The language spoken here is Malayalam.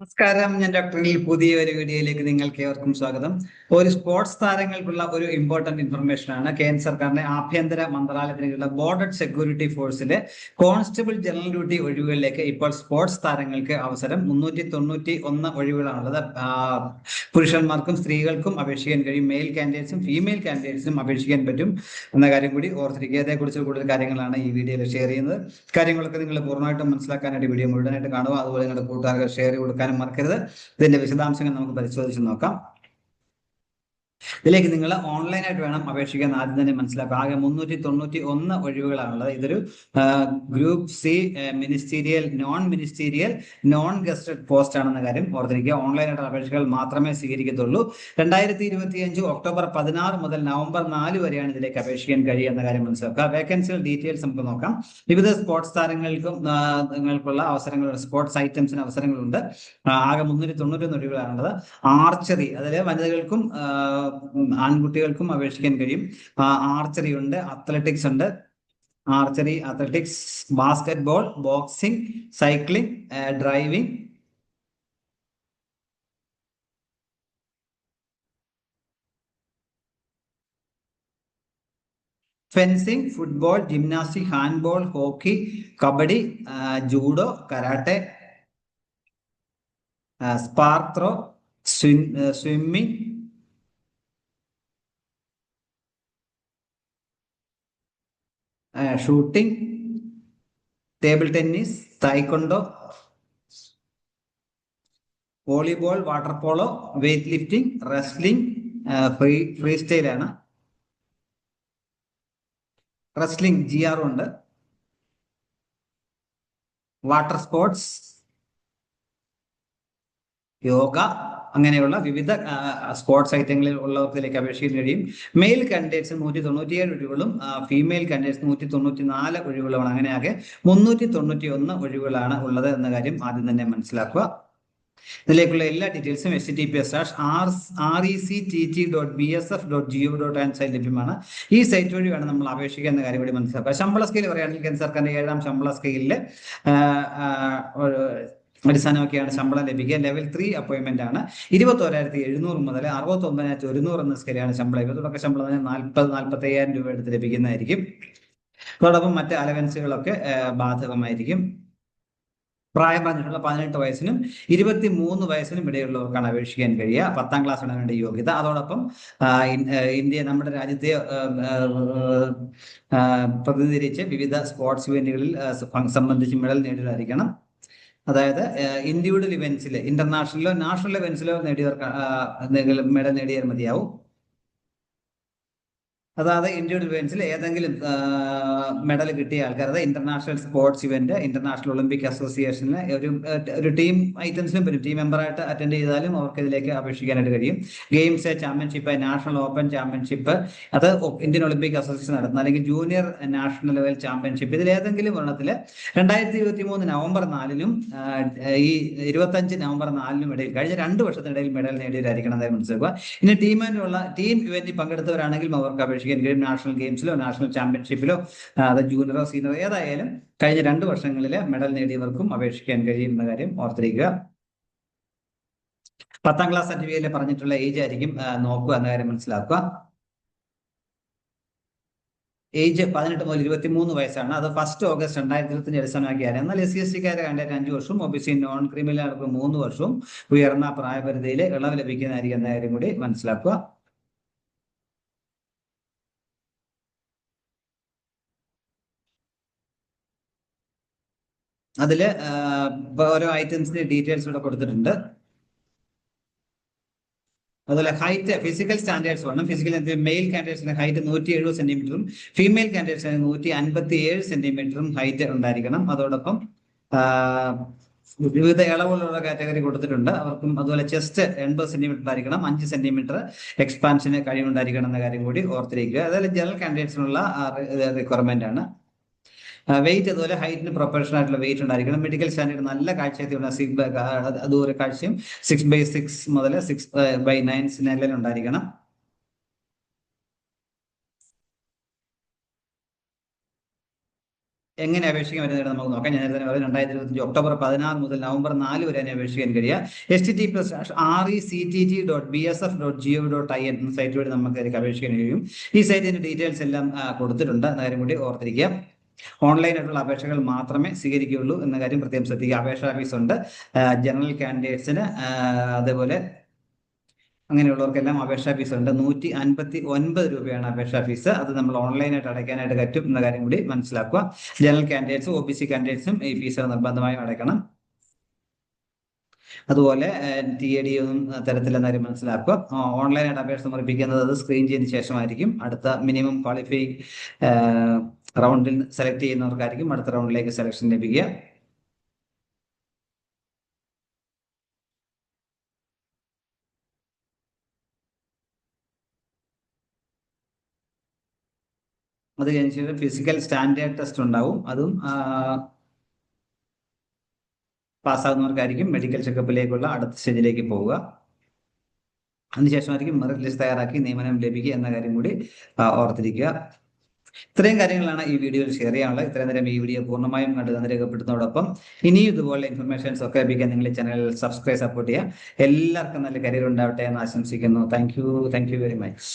നമസ്കാരം. ഞാൻ ഡോക്ടർ പുതിയ ഒരു വീഡിയോയിലേക്ക് നിങ്ങൾക്ക് ഏവർക്കും സ്വാഗതം. ഒരു സ്പോർട്സ് താരങ്ങൾക്കുള്ള ഒരു ഇമ്പോർട്ടന്റ് ഇൻഫർമേഷൻ ആണ്. കേന്ദ്ര സർക്കാരിന്റെ ആഭ്യന്തര മന്ത്രാലയത്തിനുള്ള ബോർഡർ സെക്യൂരിറ്റി ഫോഴ്സിലെ കോൺസ്റ്റബിൾ ജനറൽ ഡ്യൂട്ടി ഒഴിവുകളിലേക്ക് ഇപ്പോൾ സ്പോർട്സ് താരങ്ങൾക്ക് അവസരം. മുന്നൂറ്റി തൊണ്ണൂറ്റി ഒന്ന് ഒഴിവുകളാണുള്ളത് പുരുഷന്മാർക്കും സ്ത്രീകൾക്കും അപേക്ഷിക്കാൻ കഴിയും. മെയിൽ കാൻഡിഡേറ്റ്സും ഫീമെയിൽ കാൻഡിഡേറ്റ്സും അപേക്ഷിക്കാൻ പറ്റും എന്ന കാര്യം കൂടി ഓർത്തിരിക്കുക. അതേക്കുറിച്ച് കൂടുതൽ കാര്യങ്ങളാണ് ഈ വീഡിയോയിൽ ഷെയർ ചെയ്യുന്നത്. കാര്യങ്ങളൊക്കെ നിങ്ങൾ പൂർണമായിട്ടും മനസ്സിലാക്കാനായിട്ട് വീഡിയോ മുഴുവനായിട്ട് കാണുക. അതുപോലെ നിങ്ങളുടെ കൂട്ടുകാർക്ക് ഷെയർ കൊടുക്കാനും മറക്കരുത്. ഇതിന്റെ വിശദാംശങ്ങൾ നമുക്ക് പരിശോധിച്ച് നോക്കാം. ഇതിലേക്ക് നിങ്ങൾ ഓൺലൈനായിട്ട് വേണം അപേക്ഷിക്കാൻ ആദ്യം തന്നെ മനസ്സിലാക്കുക. ആകെ മുന്നൂറ്റി തൊണ്ണൂറ്റി ഒന്ന് ഒഴിവുകളാണുള്ളത്. ഇതൊരു group C ministerial non ministerial non gazetted post ആണെന്ന കാര്യം ഓർത്തിരിക്കുക. ഓൺലൈനായിട്ട് അപേക്ഷകൾ മാത്രമേ സ്വീകരിക്കത്തുള്ളൂ. രണ്ടായിരത്തി ഇരുപത്തി അഞ്ച് ഒക്ടോബർ പതിനാറ് മുതൽ നവംബർ നാല് വരെയാണ് ഇതിലേക്ക് അപേക്ഷിക്കാൻ കഴിയുക എന്ന കാര്യം മനസ്സിലാക്കുക. വേക്കൻസികൾ ഡീറ്റെയിൽസ് നമുക്ക് നോക്കാം. വിവിധ സ്പോർട്സ് താരങ്ങൾക്കും നിങ്ങൾക്കുള്ള അവസരങ്ങളുണ്ട് സ്പോർട്സ് ഐറ്റംസിന് അവസരങ്ങളുണ്ട്. ആകെ മുന്നൂറ്റി തൊണ്ണൂറ്റി ഒന്ന് ഒഴിവുകളാണുള്ളത്. ആർച്ചറി അതിൽ വനിതകൾക്കും ആൺകുട്ടികൾക്കും അപേക്ഷിക്കാൻ കഴിയും. ആർച്ചറി ഉണ്ട് അത്ലറ്റിക്സ് ഉണ്ട്. Archery athletics basketball boxing cycling driving fencing football gymnastic handball hockey kabaddi judo karate സ്പാർത്രോ throw swimming shooting table tennis taekwondo volleyball water polo weight lifting wrestling free free സ്റ്റൈലാണ് റെസ്ലിംഗ് ജി ആർ ഉണ്ട്. വാട്ടർ സ്പോർട്സ് യോഗ അങ്ങനെയുള്ള വിവിധ സ്പോർട്സ് ഐറ്റങ്ങളിൽ ഉള്ളവർക്കിലേക്ക് അപേക്ഷിക്കാൻ കഴിയും മെയിൽ കാൻഡിഡേറ്റ്സ് നൂറ്റി തൊണ്ണൂറ്റിയേഴ് ഒഴിവുകളും ഫീമെയിൽ കാൻഡിഡേറ്റ്സ് നൂറ്റി തൊണ്ണൂറ്റി നാല് ഒഴിവുകളുമാണ്. അങ്ങനെയാകെ മുന്നൂറ്റി തൊണ്ണൂറ്റി ഒന്ന് ഒഴിവുകളാണ് ഉള്ളത് എന്ന കാര്യം ആദ്യം തന്നെ മനസ്സിലാക്കുക. ഇതിലേക്കുള്ള എല്ലാ ഡീറ്റെയിൽസും H T P S R R E C T T dot B S F dot G O dot and site ലഭ്യമാണ്. ഈ സൈറ്റ് വഴി വേണം നമ്മൾ അപേക്ഷിക്കുക എന്ന കാര്യം കൂടി മനസ്സിലാക്കുക. ശമ്പള സ്കെയിൽ പറയുകയാണെങ്കിൽ കേന്ദ്ര സർക്കാരിന്റെ ഏഴാം ശമ്പള സ്കെയിലിൽ അടിസ്ഥാനമൊക്കെയാണ് ശമ്പളം ലഭിക്കുക. ലെവൽ ത്രീ അപ്പോയിന്റ്മെന്റ് ആണ്. ഇരുപത്തോരായിരത്തി എഴുന്നൂറ് മുതൽ അറുപത്തി ഒമ്പതിനായിരത്തി ഒരുന്നൂറ് എന്ന സ്കെയിലാണ് ശമ്പളം. ഇപ്പോൾ തുടക്ക ശമ്പളം നാൽപ്പത് നാൽപ്പത്തി അയ്യായിരം രൂപ എടുത്ത് ലഭിക്കുന്നതായിരിക്കും. അതോടൊപ്പം മറ്റ് അലവൻസുകളൊക്കെ ബാധകമായിരിക്കും. പ്രായം പറഞ്ഞിട്ടുള്ള പതിനെട്ട് വയസ്സിനും ഇരുപത്തി മൂന്ന് വയസ്സിനും ഇടയിലുള്ളവർക്കാണ് അപേക്ഷിക്കാൻ കഴിയുക. പത്താം ക്ലാസ് വേണ്ട യോഗ്യത. അതോടൊപ്പം ഇന്ത്യ നമ്മുടെ രാജ്യത്തെ പ്രതിനിധീകരിച്ച് വിവിധ സ്പോർട്സ് ഇവന്റുകളിൽ സംബന്ധിച്ച് മെഡൽ നേടിയതായിരിക്കണം അതായത് ഇൻഡിവിജ്വൽ ഇവന്റ്സിൽ ഇന്റർനാഷണലോ നാഷണൽ ഇവന്റ്സിലോ നേടിയവർക്ക് മെഡൽ നേടിയാൽ മതിയാവും. അതായത് ഇൻഡിവിജ്വൽ ഇവന്റ്സിൽ ഏതെങ്കിലും മെഡൽ കിട്ടിയ ആൾക്കാർ അതായത് international sports event international olympic അസോസിയേഷനിൽ ഒരു ഒരു ടീം ഐറ്റംസിനും വരും ടീം മെമ്പറായിട്ട് അറ്റൻഡ് ചെയ്താലും അവർക്ക് ഇതിലേക്ക് അപേക്ഷിക്കാനായിട്ട് കഴിയും. Games championship national open championship അത് ഇന്ത്യൻ ഒളിമ്പിക് അസോസിയേഷൻ നടത്തുന്ന അല്ലെങ്കിൽ ജൂനിയർ നാഷണൽ ലെവൽ ചാമ്പ്യൻഷിപ്പ് ഇതിൽ ഏതെങ്കിലും ഒരെണ്ണത്തിൽ രണ്ടായിരത്തി ഇരുപത്തി മൂന്ന് നവംബർ നാലിനും ഈ ഇരുപത്തഞ്ച് നവംബർ നാലിനും ഇടയിൽ കഴിഞ്ഞ രണ്ട് വർഷത്തിനിടയിൽ മെഡൽ നേടിയവരായിരിക്കണം മനസ്സിലാക്കുക. ഇനി ടീമിനുള്ള ടീം ഇവന്റിൽ പങ്കെടുത്തവരാണെങ്കിലും അവർക്ക് അപേക്ഷിക്കാൻ ഗെയിം നാഷണൽ ഗെയിംസിലോ നാഷണൽ ചാമ്പ്യൻഷിപ്പിലോ അത് ജൂനിയറോ സീനിയറോ ഏതായാലും കഴിഞ്ഞ രണ്ട് വർഷങ്ങളിൽ മെഡൽ നേടിയവർക്കും അപേക്ഷിക്കാൻ കഴിയും എന്ന കാര്യം ഓർത്തിരിക്കുക. പത്താം ക്ലാസ് സർട്ടിഫിക്കറ്റിൽ പറഞ്ഞിട്ടുള്ള ഏജ് ആയിരിക്കും നോക്കുക എന്ന കാര്യം മനസ്സിലാക്കുക. ഏജ് പതിനെട്ട് മുതൽ ഇരുപത്തി മൂന്ന് വയസ്സാണ്. അത് ഫസ്റ്റ് ഓഗസ്റ്റ് രണ്ടായിരത്തി ഇരുപത്തിയഞ്ച് അടിസ്ഥാനമാക്കിയാണ് എന്നാൽ എസ് സി എസ് ടിക്കാരെ കണ്ടേറ്റ് അഞ്ച് വർഷവും ഒ ബി സി നോൺ ക്രിമിനലുകൾക്ക് മൂന്ന് വർഷവും ഉയർന്ന പ്രായപരിധിയിൽ ഇളവ് ലഭിക്കുന്നതായിരിക്കും എന്ന കാര്യം കൂടി മനസ്സിലാക്കുക. അതിൽ ഓരോ ഐറ്റംസിന്റെ ഡീറ്റെയിൽസ് ഇവിടെ കൊടുത്തിട്ടുണ്ട്. അതുപോലെ ഹൈറ്റ് ഫിസിക്കൽ സ്റ്റാൻഡേർഡ്സ് വേണം ഫിസിക്കൽ മെയിൽ കാൻഡിഡേറ്റ്സിന്റെ ഹൈറ്റ് നൂറ്റി എഴുപത് സെന്റിമീറ്ററും ഫീമെയിൽ കാൻഡിഡേറ്റ്സിന് നൂറ്റി അൻപത്തി ഏഴ് സെന്റിമീറ്ററും ഹൈറ്റ് ഉണ്ടായിരിക്കണം. അതോടൊപ്പം വിവിധ ഇളവുകളുള്ള കാറ്റഗറി കൊടുത്തിട്ടുണ്ട്. അവർക്കും അതുപോലെ ചെസ്റ്റ് എൺപത് സെന്റിമീറ്റർ ഉണ്ടായിരിക്കണം. അഞ്ച് സെന്റിമീറ്റർ എക്സ്പാൻഷന് കഴിവുണ്ടായിരിക്കണം എന്ന കാര്യം കൂടി ഓർത്തിരിക്കുക. അതുപോലെ ജനറൽ കാൻഡിഡേറ്റ്സിനുള്ള റിക്വയർമെന്റ് ആണ്. വെയിറ്റ് അതുപോലെ ഹൈറ്റിന് പ്രൊഫഷണൽ ആയിട്ടുള്ള വെയിറ്റ് ഉണ്ടായിരിക്കണം. മെഡിക്കൽ സ്റ്റാൻഡേർഡ് നല്ല കാഴ്ചയെത്തിയുള്ള സിക്സ് ദൂര കാഴ്ചയും സിക്സ് ബൈ സിക്സ് മുതൽ സിക്സ് ബൈ നയൻ സ്നെല്ലിൽ ഉണ്ടായിരിക്കണം. എങ്ങനെ അപേക്ഷിക്കാൻ വരുന്നത് നമുക്ക് നോക്കാം. ഞാൻ നേരത്തെ പറഞ്ഞു രണ്ടായിരത്തി ഇരുപത്തഞ്ച് ഒക്ടോബർ പതിനാറ് മുതൽ നവംബർ നാല് വരെ തന്നെ അപേക്ഷിക്കാൻ കഴിയുക. H T plus R E C T G dot B S F dot G O dot I N site വഴി നമുക്ക് അതിലേക്ക് അപേക്ഷിക്കാൻ കഴിയും. ഈ സൈറ്റിന്റെ ഡീറ്റെയിൽസ് എല്ലാം കൊടുത്തിട്ടുണ്ട്. നേരം കൂടി ഓർത്തിരിക്കുക. ഓൺലൈനായിട്ടുള്ള അപേക്ഷകൾ മാത്രമേ സ്വീകരിക്കുകയുള്ളൂ എന്ന കാര്യം പ്രത്യേകം ശ്രദ്ധിക്കുക. അപേക്ഷാ ഫീസ് ഉണ്ട്. ജനറൽ കാൻഡിഡേറ്റ്സിന് അതേപോലെ അങ്ങനെയുള്ളവർക്കെല്ലാം അപേക്ഷാ ഫീസ് ഉണ്ട്. നൂറ്റി അൻപത്തി ഒൻപത് രൂപയാണ് അപേക്ഷാ ഫീസ്. അത് നമ്മൾ ഓൺലൈനായിട്ട് അടയ്ക്കാനായിട്ട് പറ്റും എന്ന കാര്യം കൂടി മനസ്സിലാക്കുക. ജനറൽ കാൻഡിഡേറ്റ്സും ഒ ബി സി കാൻഡിഡേറ്റ്സും ഈ ഫീസ് നിർബന്ധമായും അടയ്ക്കണം. അതുപോലെ ടി എ ഡി ഒന്നും തരത്തിലെന്ന കാര്യം മനസ്സിലാക്കുക. ഓൺലൈനായിട്ട് അപേക്ഷ സമർപ്പിക്കുന്നത് അത് സ്ക്രീൻ ചെയ്തതിനു ശേഷമായിരിക്കും. അടുത്ത മിനിമം ക്വാളിഫൈ റൗണ്ടിൽ സെലക്ട് ചെയ്യുന്നവർക്കായിരിക്കും അടുത്ത റൗണ്ടിലേക്ക് സെലക്ഷൻ ലഭിക്കുക. അത് കഴിഞ്ഞ് ഫിസിക്കൽ സ്റ്റാൻഡേർഡ് ടെസ്റ്റ് ഉണ്ടാവും. അതും പാസ്സാകുന്നവർക്കായിരിക്കും മെഡിക്കൽ ചെക്കപ്പിലേക്കുള്ള അടുത്ത സ്റ്റേജിലേക്ക് പോവുക. അതിനുശേഷമായിരിക്കും മെറിറ്റ് ലിസ്റ്റ് തയ്യാറാക്കി നിയമനം ലഭിക്കുക എന്ന കാര്യം കൂടി ഓർത്തിരിക്കുക. ഇത്രയും കാര്യങ്ങളാണ് ഈ വീഡിയോയിൽ ഷെയർ ചെയ്യാനുള്ളത്. ഇത്രയും നേരം ഈ വീഡിയോ പൂർണമായും കണ്ട് തന്നെ രേഖപ്പെടുത്തുന്നതോടൊപ്പം ഇനിയും ഇതുപോലെ ഇൻഫർമേഷൻസ് ഒക്കെ ലഭിക്കാൻ നിങ്ങൾ ചാനൽ സബ്സ്ക്രൈബ് സപ്പോർട്ട് ചെയ്യുക. എല്ലാവർക്കും നല്ല കരിയർ ഉണ്ടാവട്ടെ എന്ന് ആശംസിക്കുന്നു. Thank you thank you very much